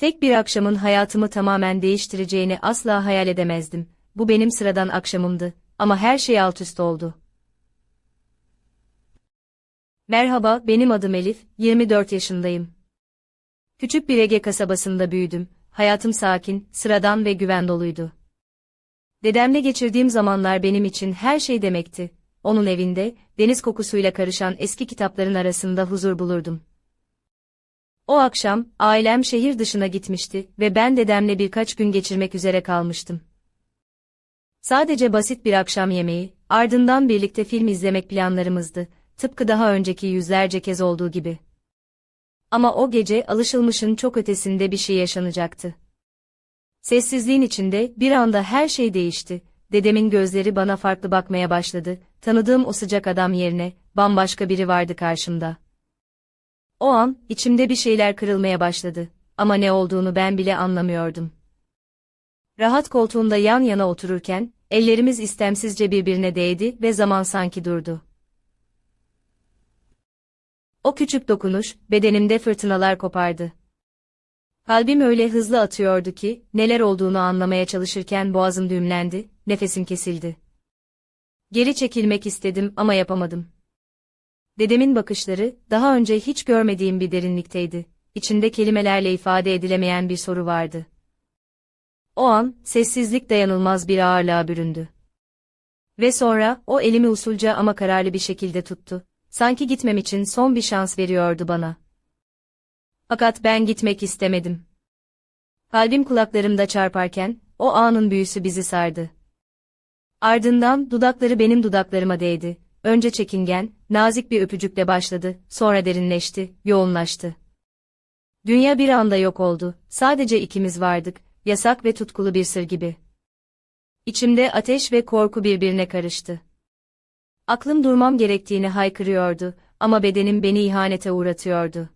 Tek bir akşamın hayatımı tamamen değiştireceğini asla hayal edemezdim. Bu benim sıradan akşamımdı ama her şey alt üst oldu. Merhaba, benim adım Elif, 24 yaşındayım. Küçük bir Ege kasabasında büyüdüm. Hayatım sakin, sıradan ve güven doluydu. Dedemle geçirdiğim zamanlar benim için her şey demekti. Onun evinde, deniz kokusuyla karışan eski kitapların arasında huzur bulurdum. O akşam, ailem şehir dışına gitmişti ve ben dedemle birkaç gün geçirmek üzere kalmıştım. Sadece basit bir akşam yemeği, ardından birlikte film izlemek planlarımızdı, tıpkı daha önceki yüzlerce kez olduğu gibi. Ama o gece alışılmışın çok ötesinde bir şey yaşanacaktı. Sessizliğin içinde bir anda her şey değişti. Dedemin gözleri bana farklı bakmaya başladı. Tanıdığım o sıcak adam yerine bambaşka biri vardı karşımda. O an içimde bir şeyler kırılmaya başladı ama ne olduğunu ben bile anlamıyordum. Rahat koltuğunda yan yana otururken ellerimiz istemsizce birbirine değdi ve zaman sanki durdu. O küçük dokunuş bedenimde fırtınalar kopardı. Kalbim öyle hızlı atıyordu ki, neler olduğunu anlamaya çalışırken boğazım düğümlendi, nefesim kesildi. Geri çekilmek istedim ama yapamadım. Dedemin bakışları, daha önce hiç görmediğim bir derinlikteydi. İçinde kelimelerle ifade edilemeyen bir soru vardı. O an, sessizlik dayanılmaz bir ağırlığa büründü. Ve sonra, o elimi usulca ama kararlı bir şekilde tuttu. Sanki gitmem için son bir şans veriyordu bana. Fakat ben gitmek istemedim. Kalbim kulaklarımda çarparken, o anın büyüsü bizi sardı. Ardından dudakları benim dudaklarıma değdi. Önce çekingen, nazik bir öpücükle başladı, sonra derinleşti, yoğunlaştı. Dünya bir anda yok oldu, sadece ikimiz vardık, yasak ve tutkulu bir sır gibi. İçimde ateş ve korku birbirine karıştı. Aklım durmam gerektiğini haykırıyordu ama bedenim beni ihanete uğratıyordu.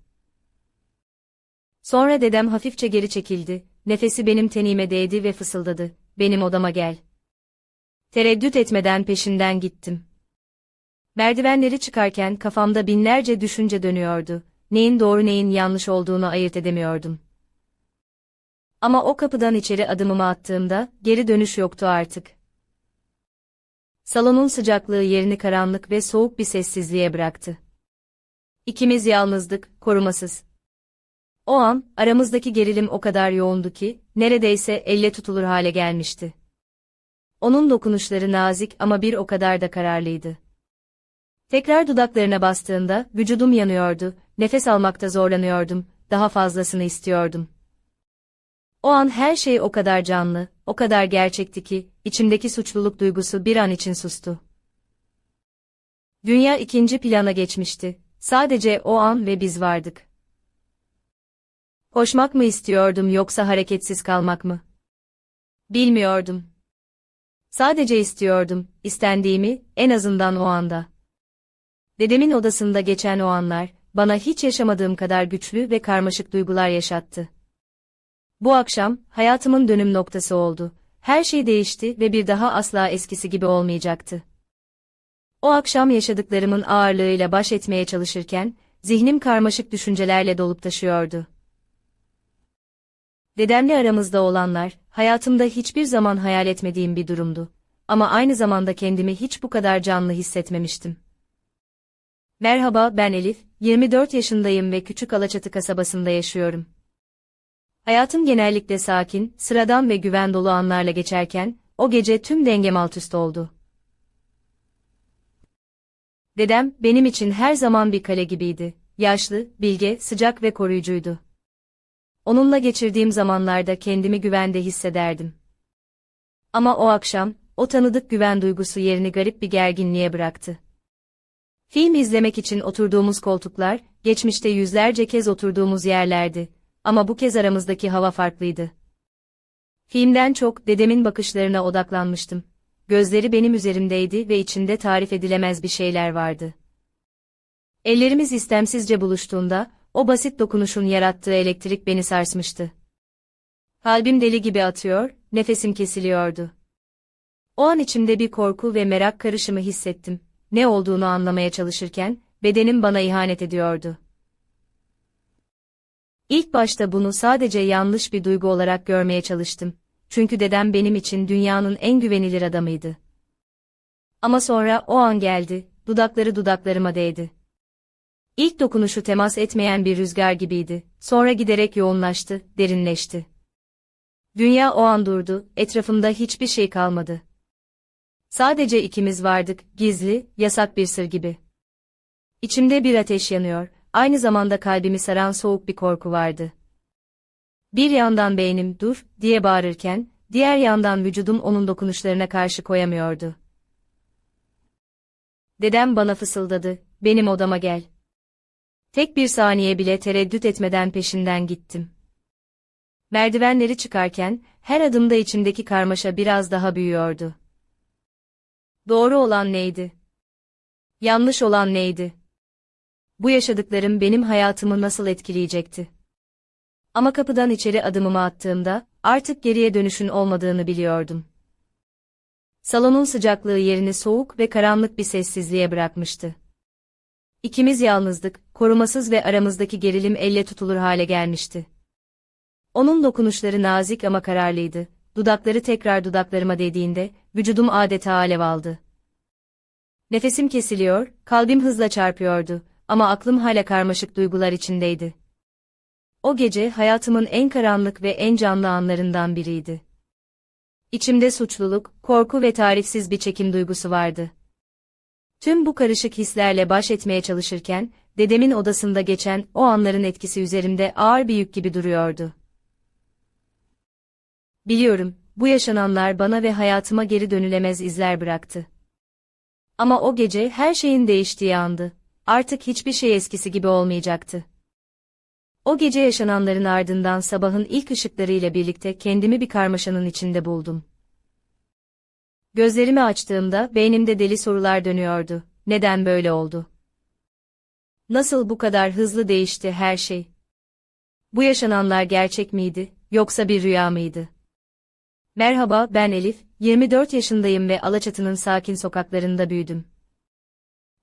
Sonra dedem hafifçe geri çekildi, nefesi benim tenime değdi ve fısıldadı, benim odama gel. Tereddüt etmeden peşinden gittim. Merdivenleri çıkarken kafamda binlerce düşünce dönüyordu, neyin doğru neyin yanlış olduğunu ayırt edemiyordum. Ama o kapıdan içeri adımımı attığımda, geri dönüş yoktu artık. Salonun sıcaklığı yerini karanlık ve soğuk bir sessizliğe bıraktı. İkimiz yalnızdık, korumasız. O an, aramızdaki gerilim o kadar yoğundu ki, neredeyse elle tutulur hale gelmişti. Onun dokunuşları nazik ama bir o kadar da kararlıydı. Tekrar dudaklarına bastığında, vücudum yanıyordu, nefes almakta zorlanıyordum, daha fazlasını istiyordum. O an her şey o kadar canlı, o kadar gerçekti ki, içimdeki suçluluk duygusu bir an için sustu. Dünya ikinci plana geçmişti, sadece o an ve biz vardık. Koşmak mı istiyordum yoksa hareketsiz kalmak mı? Bilmiyordum. Sadece istiyordum, istendiğimi, en azından o anda. Dedemin odasında geçen o anlar, bana hiç yaşamadığım kadar güçlü ve karmaşık duygular yaşattı. Bu akşam, hayatımın dönüm noktası oldu. Her şey değişti ve bir daha asla eskisi gibi olmayacaktı. O akşam yaşadıklarımın ağırlığıyla baş etmeye çalışırken, zihnim karmaşık düşüncelerle dolup taşıyordu. Dedemle aramızda olanlar, hayatımda hiçbir zaman hayal etmediğim bir durumdu. Ama aynı zamanda kendimi hiç bu kadar canlı hissetmemiştim. Merhaba, ben Elif, 24 yaşındayım ve Küçük Alaçatı kasabasında yaşıyorum. Hayatım genellikle sakin, sıradan ve güven dolu anlarla geçerken, o gece tüm dengem alt üst oldu. Dedem, benim için her zaman bir kale gibiydi. Yaşlı, bilge, sıcak ve koruyucuydu. Onunla geçirdiğim zamanlarda kendimi güvende hissederdim. Ama o akşam, o tanıdık güven duygusu yerini garip bir gerginliğe bıraktı. Film izlemek için oturduğumuz koltuklar, geçmişte yüzlerce kez oturduğumuz yerlerdi ama bu kez aramızdaki hava farklıydı. Filmden çok dedemin bakışlarına odaklanmıştım. Gözleri benim üzerimdeydi ve içinde tarif edilemez bir şeyler vardı. Ellerimiz istemsizce buluştuğunda, o basit dokunuşun yarattığı elektrik beni sarsmıştı. Kalbim deli gibi atıyor, nefesim kesiliyordu. O an içimde bir korku ve merak karışımı hissettim. Ne olduğunu anlamaya çalışırken, bedenim bana ihanet ediyordu. İlk başta bunu sadece yanlış bir duygu olarak görmeye çalıştım. Çünkü dedem benim için dünyanın en güvenilir adamıydı. Ama sonra o an geldi, dudakları dudaklarıma değdi. İlk dokunuşu temas etmeyen bir rüzgar gibiydi, sonra giderek yoğunlaştı, derinleşti. Dünya o an durdu, etrafımda hiçbir şey kalmadı. Sadece ikimiz vardık, gizli, yasak bir sır gibi. İçimde bir ateş yanıyor, aynı zamanda kalbimi saran soğuk bir korku vardı. Bir yandan beynim dur diye bağırırken, diğer yandan vücudum onun dokunuşlarına karşı koyamıyordu. Dedem bana fısıldadı, benim odama gel. Tek bir saniye bile tereddüt etmeden peşinden gittim. Merdivenleri çıkarken, her adımda içimdeki karmaşa biraz daha büyüyordu. Doğru olan neydi? Yanlış olan neydi? Bu yaşadıklarım benim hayatımı nasıl etkileyecekti? Ama kapıdan içeri adımımı attığımda, artık geriye dönüşün olmadığını biliyordum. Salonun sıcaklığı yerini soğuk ve karanlık bir sessizliğe bırakmıştı. İkimiz yalnızdık, korumasız ve aramızdaki gerilim elle tutulur hale gelmişti. Onun dokunuşları nazik ama kararlıydı, dudakları tekrar dudaklarıma değdiğinde, vücudum adeta alev aldı. Nefesim kesiliyor, kalbim hızla çarpıyordu ama aklım hala karmaşık duygular içindeydi. O gece hayatımın en karanlık ve en canlı anlarından biriydi. İçimde suçluluk, korku ve tarifsiz bir çekim duygusu vardı. Tüm bu karışık hislerle baş etmeye çalışırken, dedemin odasında geçen o anların etkisi üzerimde ağır bir yük gibi duruyordu. Biliyorum, bu yaşananlar bana ve hayatıma geri dönülemez izler bıraktı. Ama o gece her şeyin değiştiği andı. Artık hiçbir şey eskisi gibi olmayacaktı. O gece yaşananların ardından sabahın ilk ışıklarıyla birlikte kendimi bir karmaşanın içinde buldum. Gözlerimi açtığımda beynimde deli sorular dönüyordu. Neden böyle oldu? Nasıl bu kadar hızlı değişti her şey? Bu yaşananlar gerçek miydi, yoksa bir rüya mıydı? Merhaba, ben Elif, 24 yaşındayım ve Alaçatı'nın sakin sokaklarında büyüdüm.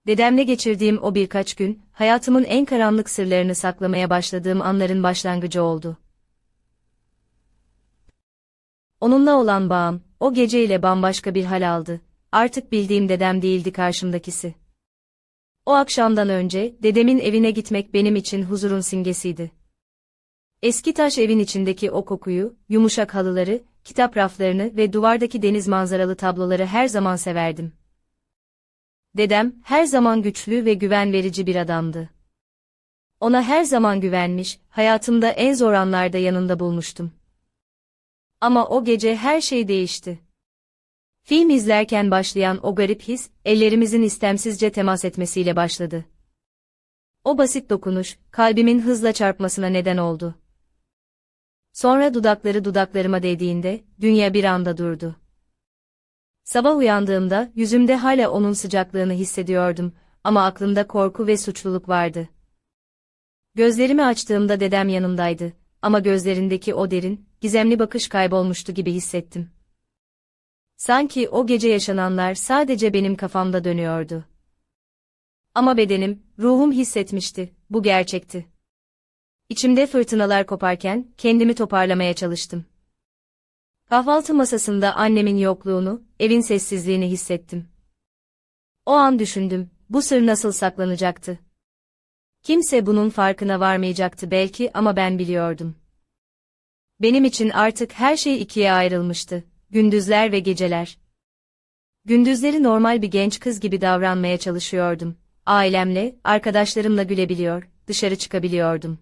Dedemle geçirdiğim o birkaç gün, hayatımın en karanlık sırlarını saklamaya başladığım anların başlangıcı oldu. Onunla olan bağım, o geceyle bambaşka bir hal aldı. Artık bildiğim dedem değildi karşımdakisi. O akşamdan önce, dedemin evine gitmek benim için huzurun simgesiydi. Eski taş evin içindeki o kokuyu, yumuşak halıları, kitap raflarını ve duvardaki deniz manzaralı tabloları her zaman severdim. Dedem, her zaman güçlü ve güven verici bir adamdı. Ona her zaman güvenmiş, hayatımda en zor anlarda yanında bulmuştum. Ama o gece her şey değişti. Film izlerken başlayan o garip his, ellerimizin istemsizce temas etmesiyle başladı. O basit dokunuş, kalbimin hızla çarpmasına neden oldu. Sonra dudakları dudaklarıma değdiğinde, dünya bir anda durdu. Sabah uyandığımda, yüzümde hala onun sıcaklığını hissediyordum, ama aklımda korku ve suçluluk vardı. Gözlerimi açtığımda dedem yanımdaydı, ama gözlerindeki o derin, gizemli bakış kaybolmuştu gibi hissettim. Sanki o gece yaşananlar sadece benim kafamda dönüyordu. Ama bedenim, ruhum hissetmişti, bu gerçekti. İçimde fırtınalar koparken, kendimi toparlamaya çalıştım. Kahvaltı masasında annemin yokluğunu, evin sessizliğini hissettim. O an düşündüm, bu sır nasıl saklanacaktı? Kimse bunun farkına varmayacaktı belki ama ben biliyordum. Benim için artık her şey ikiye ayrılmıştı, gündüzler ve geceler. Gündüzleri normal bir genç kız gibi davranmaya çalışıyordum. Ailemle, arkadaşlarımla gülebiliyor, dışarı çıkabiliyordum.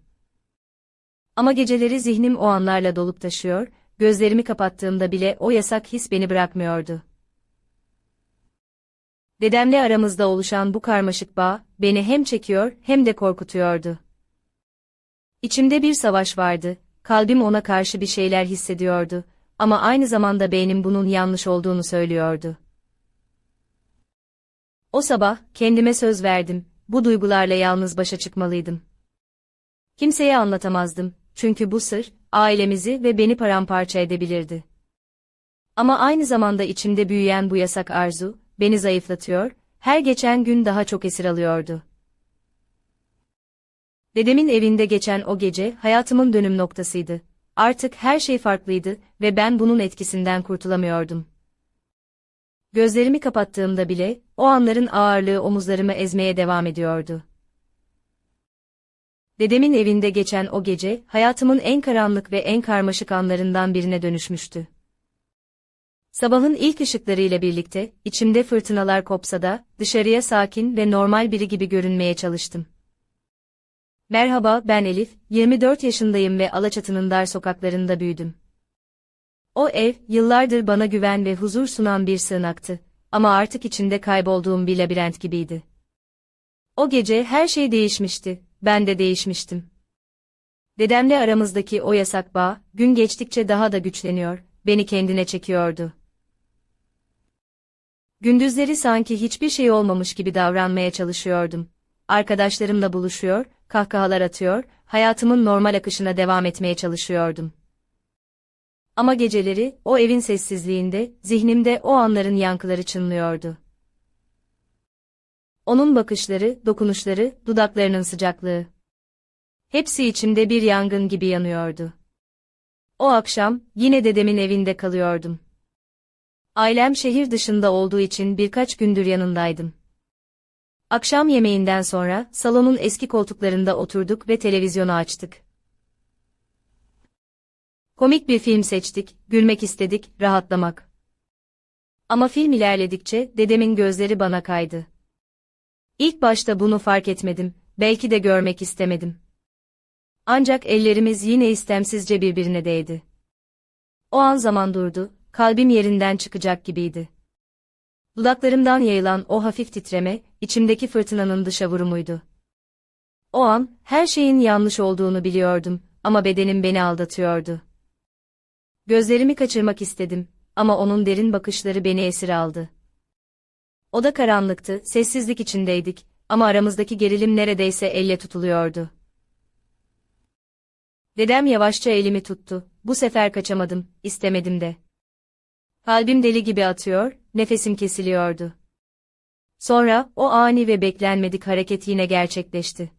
Ama geceleri zihnim o anlarla dolup taşıyor, gözlerimi kapattığımda bile o yasak his beni bırakmıyordu. Dedemle aramızda oluşan bu karmaşık bağ, beni hem çekiyor hem de korkutuyordu. İçimde bir savaş vardı, kalbim ona karşı bir şeyler hissediyordu ama aynı zamanda beynim bunun yanlış olduğunu söylüyordu. O sabah, kendime söz verdim, bu duygularla yalnız başa çıkmalıydım. Kimseye anlatamazdım, çünkü bu sır, ailemizi ve beni paramparça edebilirdi. Ama aynı zamanda içimde büyüyen bu yasak arzu, beni zayıflatıyor, her geçen gün daha çok esir alıyordu. Dedemin evinde geçen o gece hayatımın dönüm noktasıydı. Artık her şey farklıydı ve ben bunun etkisinden kurtulamıyordum. Gözlerimi kapattığımda bile o anların ağırlığı omuzlarımı ezmeye devam ediyordu. Dedemin evinde geçen o gece hayatımın en karanlık ve en karmaşık anlarından birine dönüşmüştü. Sabahın ilk ışıklarıyla birlikte içimde fırtınalar kopsa da dışarıya sakin ve normal biri gibi görünmeye çalıştım. Merhaba, ben Elif, 24 yaşındayım ve Alaçatı'nın dar sokaklarında büyüdüm. O ev, yıllardır bana güven ve huzur sunan bir sığınaktı. Ama artık içinde kaybolduğum bir labirent gibiydi. O gece her şey değişmişti, ben de değişmiştim. Dedemle aramızdaki o yasak bağ, gün geçtikçe daha da güçleniyor, beni kendine çekiyordu. Gündüzleri sanki hiçbir şey olmamış gibi davranmaya çalışıyordum. Arkadaşlarımla buluşuyor, kahkahalar atıyor, hayatımın normal akışına devam etmeye çalışıyordum. Ama geceleri, o evin sessizliğinde, zihnimde o anların yankıları çınlıyordu. Onun bakışları, dokunuşları, dudaklarının sıcaklığı. Hepsi içimde bir yangın gibi yanıyordu. O akşam, yine dedemin evinde kalıyordum. Ailem şehir dışında olduğu için birkaç gündür yanındaydım. Akşam yemeğinden sonra salonun eski koltuklarında oturduk ve televizyonu açtık. Komik bir film seçtik, gülmek istedik, rahatlamak. Ama film ilerledikçe dedemin gözleri bana kaydı. İlk başta bunu fark etmedim, belki de görmek istemedim. Ancak ellerimiz yine istemsizce birbirine değdi. O an zaman durdu, kalbim yerinden çıkacak gibiydi. Dudaklarımdan yayılan o hafif titreme, içimdeki fırtınanın dışa vurumuydu. O an, her şeyin yanlış olduğunu biliyordum, ama bedenim beni aldatıyordu. Gözlerimi kaçırmak istedim, ama onun derin bakışları beni esir aldı. Oda karanlıktı, sessizlik içindeydik, ama aramızdaki gerilim neredeyse elle tutuluyordu. Dedem yavaşça elimi tuttu, bu sefer kaçamadım, istemedim de. Kalbim deli gibi atıyor, nefesim kesiliyordu. Sonra, o ani ve beklenmedik hareket yine gerçekleşti.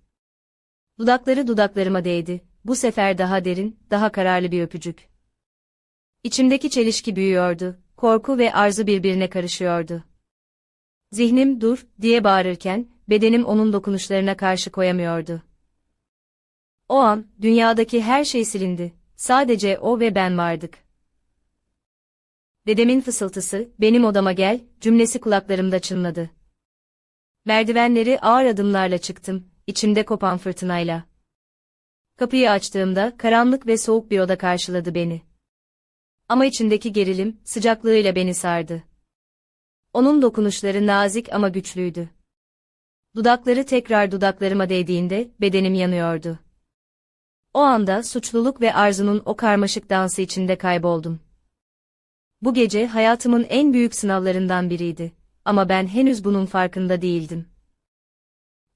Dudakları dudaklarıma değdi, bu sefer daha derin, daha kararlı bir öpücük. İçimdeki çelişki büyüyordu, korku ve arzu birbirine karışıyordu. Zihnim dur, diye bağırırken, bedenim onun dokunuşlarına karşı koyamıyordu. O an, dünyadaki her şey silindi, sadece o ve ben vardık. Dedemin fısıltısı, benim odama gel, cümlesi kulaklarımda çınladı. Merdivenleri ağır adımlarla çıktım, içimde kopan fırtınayla. Kapıyı açtığımda karanlık ve soğuk bir oda karşıladı beni. Ama içindeki gerilim, sıcaklığıyla beni sardı. Onun dokunuşları nazik ama güçlüydü. Dudakları tekrar dudaklarıma değdiğinde bedenim yanıyordu. O anda suçluluk ve arzunun o karmaşık dansı içinde kayboldum. Bu gece hayatımın en büyük sınavlarından biriydi. Ama ben henüz bunun farkında değildim.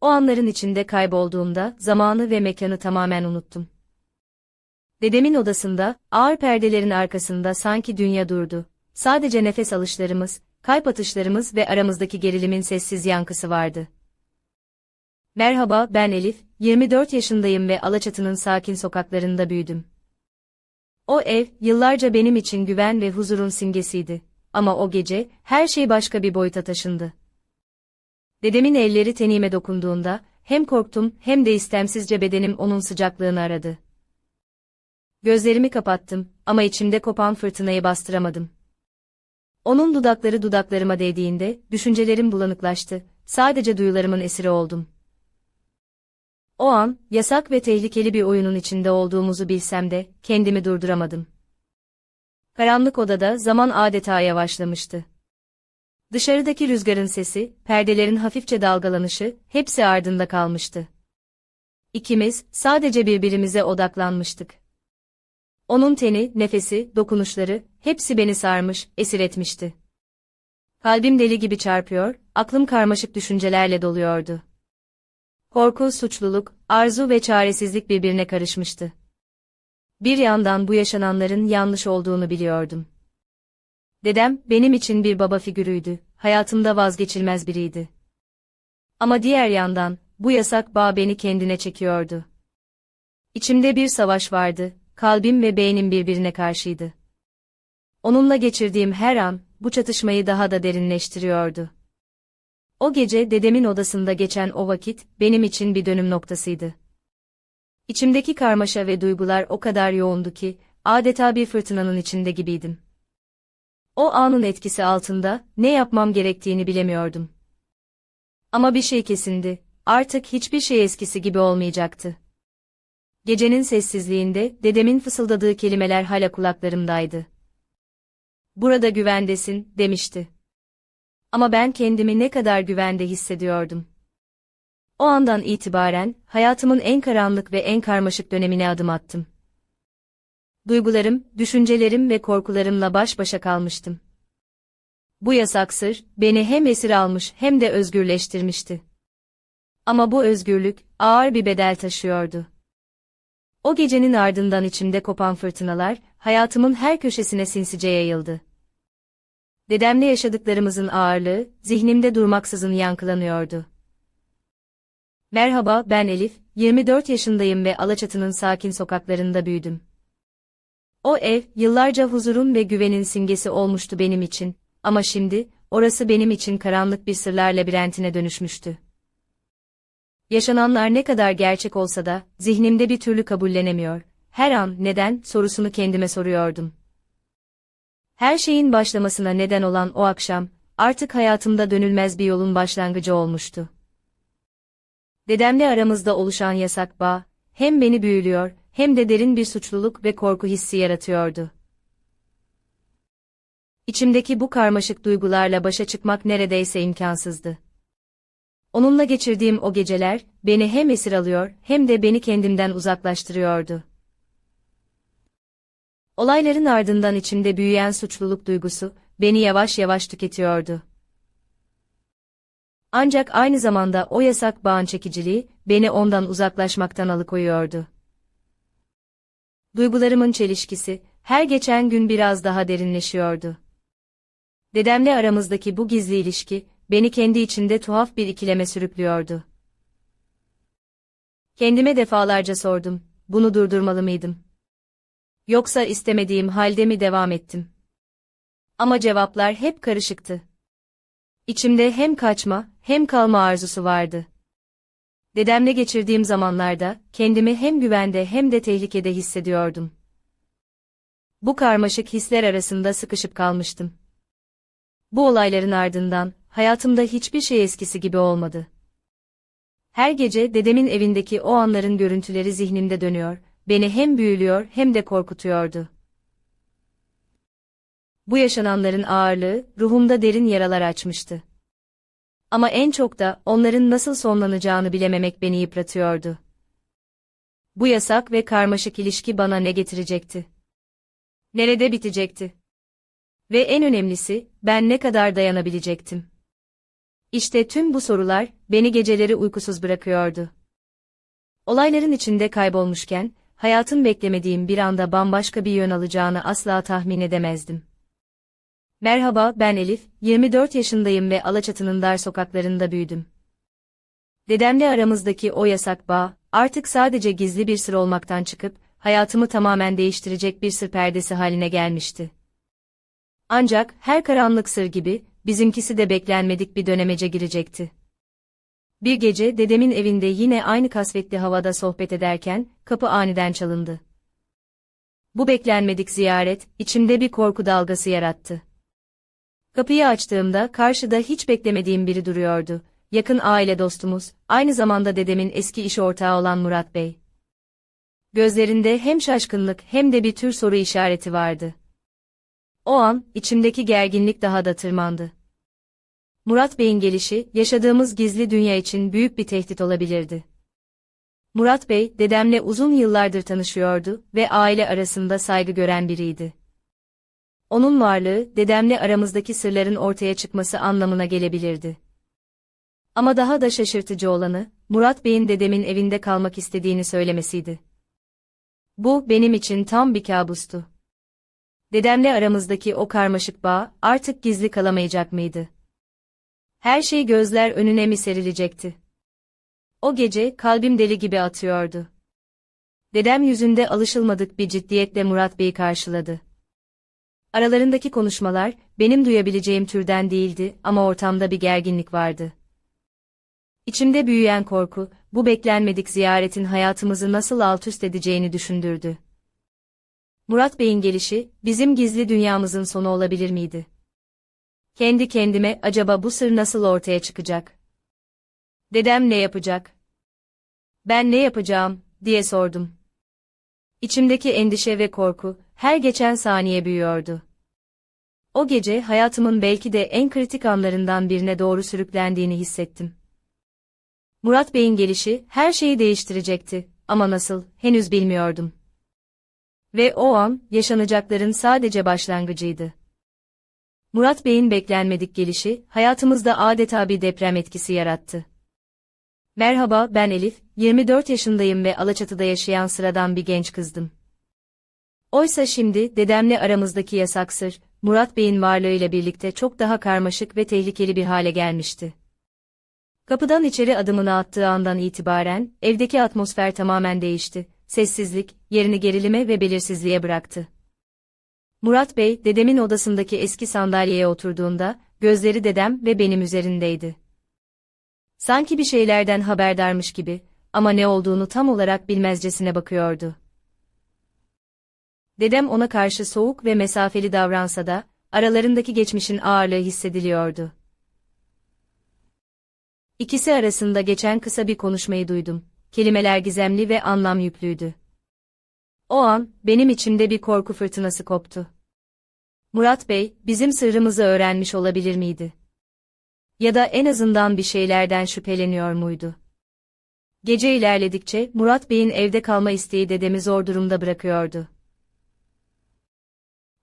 O anların içinde kaybolduğumda zamanı ve mekanı tamamen unuttum. Dedemin odasında, ağır perdelerin arkasında sanki dünya durdu. Sadece nefes alışlarımız, kalp atışlarımız ve aramızdaki gerilimin sessiz yankısı vardı. Merhaba, ben Elif, 24 yaşındayım ve Alaçatı'nın sakin sokaklarında büyüdüm. O ev, yıllarca benim için güven ve huzurun simgesiydi. Ama o gece, her şey başka bir boyuta taşındı. Dedemin elleri tenime dokunduğunda, hem korktum hem de istemsizce bedenim onun sıcaklığını aradı. Gözlerimi kapattım ama içimde kopan fırtınayı bastıramadım. Onun dudakları dudaklarıma değdiğinde, düşüncelerim bulanıklaştı, sadece duyularımın esiri oldum. O an, yasak ve tehlikeli bir oyunun içinde olduğumuzu bilsem de, kendimi durduramadım. Karanlık odada zaman adeta yavaşlamıştı. Dışarıdaki rüzgarın sesi, perdelerin hafifçe dalgalanışı, hepsi ardında kalmıştı. İkimiz, sadece birbirimize odaklanmıştık. Onun teni, nefesi, dokunuşları, hepsi beni sarmış, esir etmişti. Kalbim deli gibi çarpıyor, aklım karmaşık düşüncelerle doluyordu. Korku, suçluluk, arzu ve çaresizlik birbirine karışmıştı. Bir yandan bu yaşananların yanlış olduğunu biliyordum. Dedem, benim için bir baba figürüydü, hayatımda vazgeçilmez biriydi. Ama diğer yandan, bu yasak bağ beni kendine çekiyordu. İçimde bir savaş vardı, kalbim ve beynim birbirine karşıydı. Onunla geçirdiğim her an, bu çatışmayı daha da derinleştiriyordu. O gece dedemin odasında geçen o vakit, benim için bir dönüm noktasıydı. İçimdeki karmaşa ve duygular o kadar yoğundu ki, adeta bir fırtınanın içinde gibiydim. O anın etkisi altında, ne yapmam gerektiğini bilemiyordum. Ama bir şey kesindi, artık hiçbir şey eskisi gibi olmayacaktı. Gecenin sessizliğinde, dedemin fısıldadığı kelimeler hala kulaklarımdaydı. Burada güvendesin, demişti. Ama ben kendimi ne kadar güvende hissediyordum. O andan itibaren, hayatımın en karanlık ve en karmaşık dönemine adım attım. Duygularım, düşüncelerim ve korkularımla baş başa kalmıştım. Bu yasak sır, beni hem esir almış hem de özgürleştirmişti. Ama bu özgürlük, ağır bir bedel taşıyordu. O gecenin ardından içimde kopan fırtınalar, hayatımın her köşesine sinsice yayıldı. Dedemle yaşadıklarımızın ağırlığı, zihnimde durmaksızın yankılanıyordu. Merhaba, ben Elif, 24 yaşındayım ve Alaçatı'nın sakin sokaklarında büyüdüm. O ev, yıllarca huzurun ve güvenin simgesi olmuştu benim için, ama şimdi, orası benim için karanlık bir sırlar labirentine dönüşmüştü. Yaşananlar ne kadar gerçek olsa da, zihnimde bir türlü kabullenemiyor, her an neden sorusunu kendime soruyordum. Her şeyin başlamasına neden olan o akşam, artık hayatımda dönülmez bir yolun başlangıcı olmuştu. Dedemle aramızda oluşan yasak bağ, hem beni büyülüyor, hem de derin bir suçluluk ve korku hissi yaratıyordu. İçimdeki bu karmaşık duygularla başa çıkmak neredeyse imkansızdı. Onunla geçirdiğim o geceler, beni hem esir alıyor, hem de beni kendimden uzaklaştırıyordu. Olayların ardından içimde büyüyen suçluluk duygusu, beni yavaş yavaş tüketiyordu. Ancak aynı zamanda o yasak bağın çekiciliği, beni ondan uzaklaşmaktan alıkoyuyordu. Duygularımın çelişkisi, her geçen gün biraz daha derinleşiyordu. Dedemle aramızdaki bu gizli ilişki, beni kendi içinde tuhaf bir ikileme sürüklüyordu. Kendime defalarca sordum, bunu durdurmalı mıydım? Yoksa istemediğim halde mi devam ettim? Ama cevaplar hep karışıktı. İçimde hem kaçma, hem kalma arzusu vardı. Dedemle geçirdiğim zamanlarda, kendimi hem güvende hem de tehlikede hissediyordum. Bu karmaşık hisler arasında sıkışıp kalmıştım. Bu olayların ardından, hayatımda hiçbir şey eskisi gibi olmadı. Her gece dedemin evindeki o anların görüntüleri zihnimde dönüyor, beni hem büyülüyor hem de korkutuyordu. Bu yaşananların ağırlığı, ruhumda derin yaralar açmıştı. Ama en çok da, onların nasıl sonlanacağını bilememek beni yıpratıyordu. Bu yasak ve karmaşık ilişki bana ne getirecekti? Nerede bitecekti? Ve en önemlisi, ben ne kadar dayanabilecektim? İşte tüm bu sorular, beni geceleri uykusuz bırakıyordu. Olayların içinde kaybolmuşken, hayatın beklemediğim bir anda bambaşka bir yön alacağını asla tahmin edemezdim. Merhaba, ben Elif, 24 yaşındayım ve Alaçatı'nın dar sokaklarında büyüdüm. Dedemle aramızdaki o yasak bağ, artık sadece gizli bir sır olmaktan çıkıp, hayatımı tamamen değiştirecek bir sır perdesi haline gelmişti. Ancak, her karanlık sır gibi, bizimkisi de beklenmedik bir dönemece girecekti. Bir gece dedemin evinde yine aynı kasvetli havada sohbet ederken, kapı aniden çalındı. Bu beklenmedik ziyaret, içimde bir korku dalgası yarattı. Kapıyı açtığımda karşıda hiç beklemediğim biri duruyordu. Yakın aile dostumuz, aynı zamanda dedemin eski iş ortağı olan Murat Bey. Gözlerinde hem şaşkınlık hem de bir tür soru işareti vardı. O an, içimdeki gerginlik daha da tırmandı. Murat Bey'in gelişi, yaşadığımız gizli dünya için büyük bir tehdit olabilirdi. Murat Bey, dedemle uzun yıllardır tanışıyordu ve aile arasında saygı gören biriydi. Onun varlığı, dedemle aramızdaki sırların ortaya çıkması anlamına gelebilirdi. Ama daha da şaşırtıcı olanı, Murat Bey'in dedemin evinde kalmak istediğini söylemesiydi. Bu, benim için tam bir kabustu. Dedemle aramızdaki o karmaşık bağ, artık gizli kalamayacak mıydı? Her şey gözler önüne mi serilecekti? O gece, kalbim deli gibi atıyordu. Dedem yüzünde alışılmadık bir ciddiyetle Murat Bey'i karşıladı. Aralarındaki konuşmalar, benim duyabileceğim türden değildi ama ortamda bir gerginlik vardı. İçimde büyüyen korku, bu beklenmedik ziyaretin hayatımızı nasıl alt üst edeceğini düşündürdü. Murat Bey'in gelişi, bizim gizli dünyamızın sonu olabilir miydi? Kendi kendime acaba bu sır nasıl ortaya çıkacak? Dedem ne yapacak? Ben ne yapacağım, diye sordum. İçimdeki endişe ve korku, her geçen saniye büyüyordu. O gece hayatımın belki de en kritik anlarından birine doğru sürüklendiğini hissettim. Murat Bey'in gelişi her şeyi değiştirecekti ama nasıl, henüz bilmiyordum. Ve o an, yaşanacakların sadece başlangıcıydı. Murat Bey'in beklenmedik gelişi, hayatımızda adeta bir deprem etkisi yarattı. Merhaba, ben Elif, 24 yaşındayım ve Alaçatı'da yaşayan sıradan bir genç kızdım. Oysa şimdi, dedemle aramızdaki yasak sır, Murat Bey'in varlığıyla birlikte çok daha karmaşık ve tehlikeli bir hale gelmişti. Kapıdan içeri adımını attığı andan itibaren, evdeki atmosfer tamamen değişti, sessizlik, yerini gerilime ve belirsizliğe bıraktı. Murat Bey, dedemin odasındaki eski sandalyeye oturduğunda, gözleri dedem ve benim üzerindeydi. Sanki bir şeylerden haberdarmış gibi, ama ne olduğunu tam olarak bilmezcesine bakıyordu. Dedem ona karşı soğuk ve mesafeli davransa da, aralarındaki geçmişin ağırlığı hissediliyordu. İkisi arasında geçen kısa bir konuşmayı duydum. Kelimeler gizemli ve anlam yüklüydü. O an, benim içimde bir korku fırtınası koptu. Murat Bey, bizim sırrımızı öğrenmiş olabilir miydi? Ya da en azından bir şeylerden şüpheleniyor muydu? Gece ilerledikçe Murat Bey'in evde kalma isteği dedemi zor durumda bırakıyordu.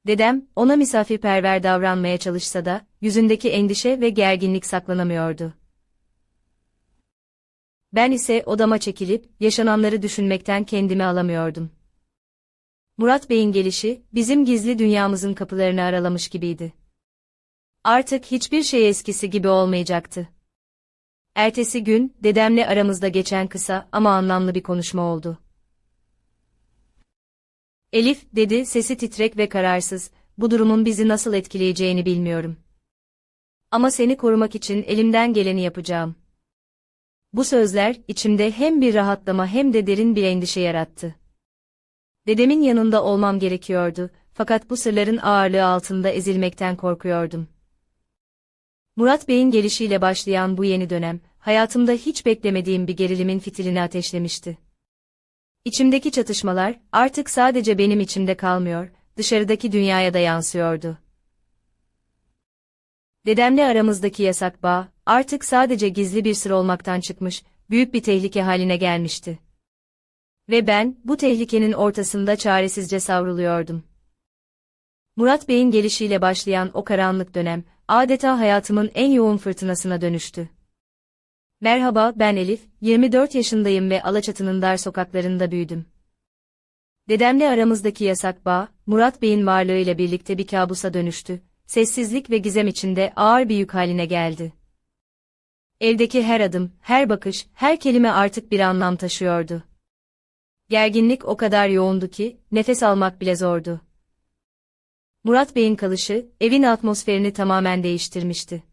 Dedem, ona misafirperver davranmaya çalışsa da, yüzündeki endişe ve gerginlik saklanamıyordu. Ben ise odama çekilip, yaşananları düşünmekten kendimi alamıyordum. Murat Bey'in gelişi, bizim gizli dünyamızın kapılarını aralamış gibiydi. Artık hiçbir şey eskisi gibi olmayacaktı. Ertesi gün, dedemle aramızda geçen kısa ama anlamlı bir konuşma oldu. Elif, dedi, sesi titrek ve kararsız, bu durumun bizi nasıl etkileyeceğini bilmiyorum. Ama seni korumak için elimden geleni yapacağım. Bu sözler, içimde hem bir rahatlama hem de derin bir endişe yarattı. Dedemin yanında olmam gerekiyordu, fakat bu sırların ağırlığı altında ezilmekten korkuyordum. Murat Bey'in gelişiyle başlayan bu yeni dönem, hayatımda hiç beklemediğim bir gerilimin fitilini ateşlemişti. İçimdeki çatışmalar, artık sadece benim içimde kalmıyor, dışarıdaki dünyaya da yansıyordu. Dedemle aramızdaki yasak bağ, artık sadece gizli bir sır olmaktan çıkmış, büyük bir tehlike haline gelmişti. Ve ben, bu tehlikenin ortasında çaresizce savruluyordum. Murat Bey'in gelişiyle başlayan o karanlık dönem, adeta hayatımın en yoğun fırtınasına dönüştü. Merhaba, ben Elif, 24 yaşındayım ve Alaçatı'nın dar sokaklarında büyüdüm. Dedemle aramızdaki yasak bağ, Murat Bey'in varlığıyla birlikte bir kabusa dönüştü, sessizlik ve gizem içinde ağır bir yük haline geldi. Evdeki her adım, her bakış, her kelime artık bir anlam taşıyordu. Gerginlik o kadar yoğundu ki, nefes almak bile zordu. Murat Bey'in kalışı, evin atmosferini tamamen değiştirmişti.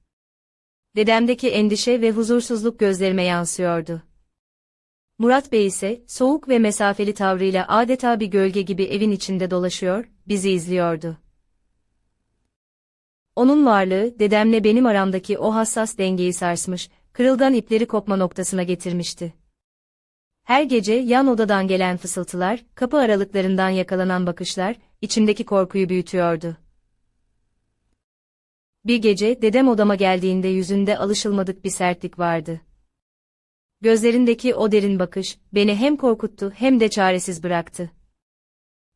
Dedemdeki endişe ve huzursuzluk gözlerime yansıyordu. Murat Bey ise, soğuk ve mesafeli tavrıyla adeta bir gölge gibi evin içinde dolaşıyor, bizi izliyordu. Onun varlığı, dedemle benim aramdaki o hassas dengeyi sarsmış, kırılgan ipleri kopma noktasına getirmişti. Her gece yan odadan gelen fısıltılar, kapı aralıklarından yakalanan bakışlar, içimdeki korkuyu büyütüyordu. Bir gece dedem odama geldiğinde yüzünde alışılmadık bir sertlik vardı. Gözlerindeki o derin bakış, beni hem korkuttu hem de çaresiz bıraktı.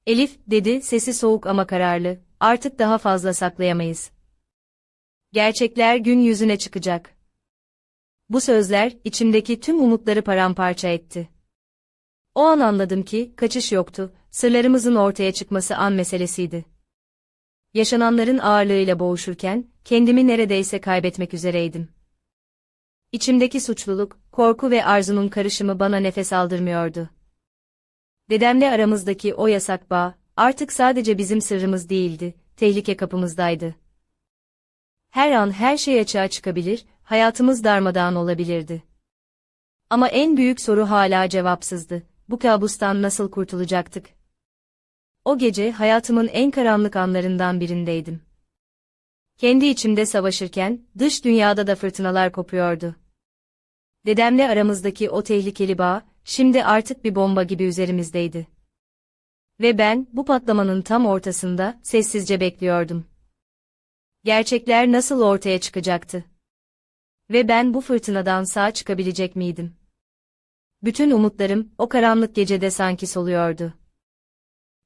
Elif, dedi, sesi soğuk ama kararlı, artık daha fazla saklayamayız. Gerçekler gün yüzüne çıkacak. Bu sözler, içimdeki tüm umutları paramparça etti. O an anladım ki, kaçış yoktu, sırlarımızın ortaya çıkması an meselesiydi. Yaşananların ağırlığıyla boğuşurken, kendimi neredeyse kaybetmek üzereydim. İçimdeki suçluluk, korku ve arzunun karışımı bana nefes aldırmıyordu. Dedemle aramızdaki o yasak bağ, artık sadece bizim sırrımız değildi, tehlike kapımızdaydı. Her an her şey açığa çıkabilir, hayatımız darmadağın olabilirdi. Ama en büyük soru hala cevapsızdı. Bu kabustan nasıl kurtulacaktık? O gece hayatımın en karanlık anlarından birindeydim. Kendi içimde savaşırken, dış dünyada da fırtınalar kopuyordu. Dedemle aramızdaki o tehlikeli bağ, şimdi artık bir bomba gibi üzerimizdeydi. Ve ben, bu patlamanın tam ortasında, sessizce bekliyordum. Gerçekler nasıl ortaya çıkacaktı? Ve ben bu fırtınadan sağ çıkabilecek miydim? Bütün umutlarım, o karanlık gecede sanki soluyordu.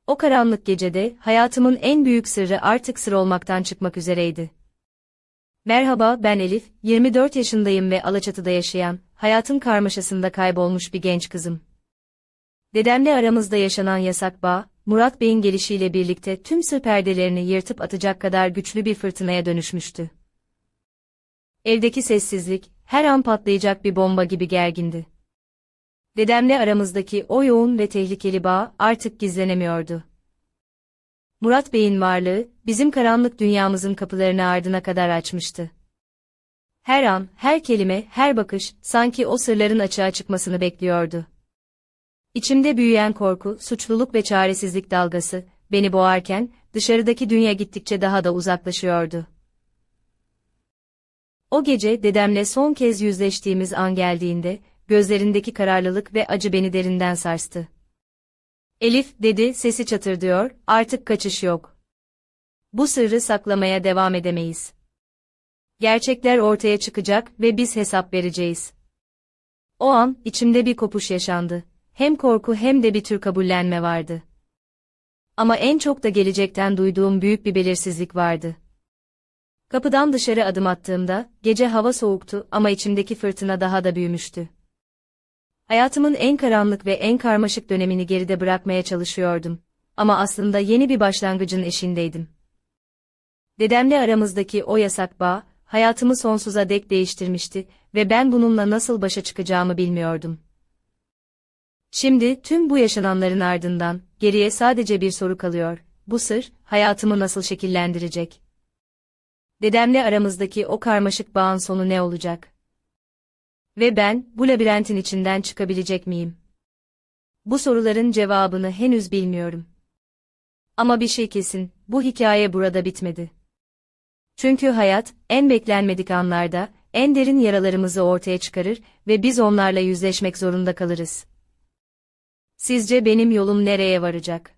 O karanlık gecede, hayatımın en büyük sırrı artık sır olmaktan çıkmak üzereydi. Merhaba, ben Elif, 24 yaşındayım ve Alaçatı'da yaşayan, hayatın karmaşasında kaybolmuş bir genç kızım. Dedemle aramızda yaşanan yasak bağ, Murat Bey'in gelişiyle birlikte tüm sır perdelerini yırtıp atacak kadar güçlü bir fırtınaya dönüşmüştü. Evdeki sessizlik, her an patlayacak bir bomba gibi gergindi. Dedemle aramızdaki o yoğun ve tehlikeli bağ artık gizlenemiyordu. Murat Bey'in varlığı, bizim karanlık dünyamızın kapılarını ardına kadar açmıştı. Her an, her kelime, her bakış, sanki o sırların açığa çıkmasını bekliyordu. İçimde büyüyen korku, suçluluk ve çaresizlik dalgası, beni boğarken, dışarıdaki dünya gittikçe daha da uzaklaşıyordu. O gece dedemle son kez yüzleştiğimiz an geldiğinde, gözlerindeki kararlılık ve acı beni derinden sarstı. Elif, dedi, sesi çatırdıyor, artık kaçış yok. Bu sırrı saklamaya devam edemeyiz. Gerçekler ortaya çıkacak ve biz hesap vereceğiz. O an, içimde bir kopuş yaşandı. Hem korku hem de bir tür kabullenme vardı. Ama en çok da gelecekten duyduğum büyük bir belirsizlik vardı. Kapıdan dışarı adım attığımda, gece hava soğuktu ama içimdeki fırtına daha da büyümüştü. Hayatımın en karanlık ve en karmaşık dönemini geride bırakmaya çalışıyordum. Ama aslında yeni bir başlangıcın eşindeydim. Dedemle aramızdaki o yasak bağ, hayatımı sonsuza dek değiştirmişti ve ben bununla nasıl başa çıkacağımı bilmiyordum. Şimdi tüm bu yaşananların ardından geriye sadece bir soru kalıyor. Bu sır hayatımı nasıl şekillendirecek? Dedemle aramızdaki o karmaşık bağın sonu ne olacak? Ve ben bu labirentin içinden çıkabilecek miyim? Bu soruların cevabını henüz bilmiyorum. Ama bir şey kesin, bu hikaye burada bitmedi. Çünkü hayat, en beklenmedik anlarda, en derin yaralarımızı ortaya çıkarır ve biz onlarla yüzleşmek zorunda kalırız. Sizce benim yolum nereye varacak?